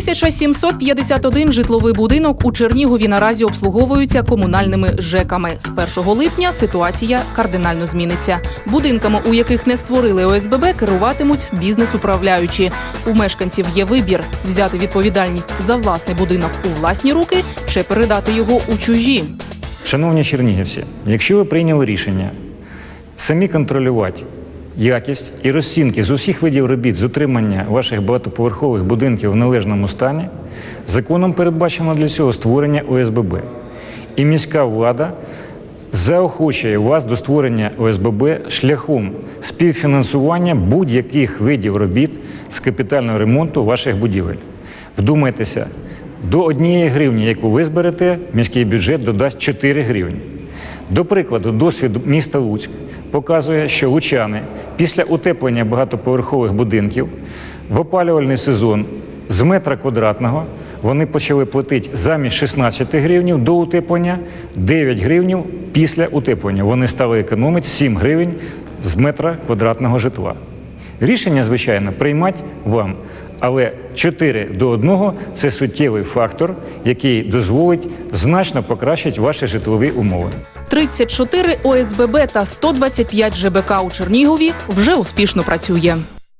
1751 житловий будинок у Чернігові наразі обслуговуються комунальними ЖЕКами. З 1 липня ситуація кардинально зміниться. Будинками, у яких не створили ОСББ, керуватимуть бізнес-управляючі. У мешканців є вибір взяти відповідальність за власний будинок у власні руки чи передати його у чужі. Шановні чернігівці, якщо ви прийняли рішення самі контролювати якість і розцінки з усіх видів робіт з утримання ваших багатоповерхових будинків в належному стані, законом передбачено для цього створення ОСББ. І міська влада заохочує вас до створення ОСББ шляхом співфінансування будь-яких видів робіт з капітального ремонту ваших будівель. Вдумайтеся, до однієї гривні, яку ви зберете, міський бюджет додасть 4 гривні. До прикладу, досвід міста Луцьк показує, що лучани після утеплення багатоповерхових будинків в опалювальний сезон з метра квадратного вони почали платити замість 16 гривнів до утеплення 9 гривнів після утеплення. Вони стали економити 7 гривень з метра квадратного житла. Рішення, звичайно, приймати вам. Але 4 до 1 – це суттєвий фактор, який дозволить значно покращити ваші житлові умови. 34 ОСББ та 125 ЖБК у Чернігові вже успішно працює.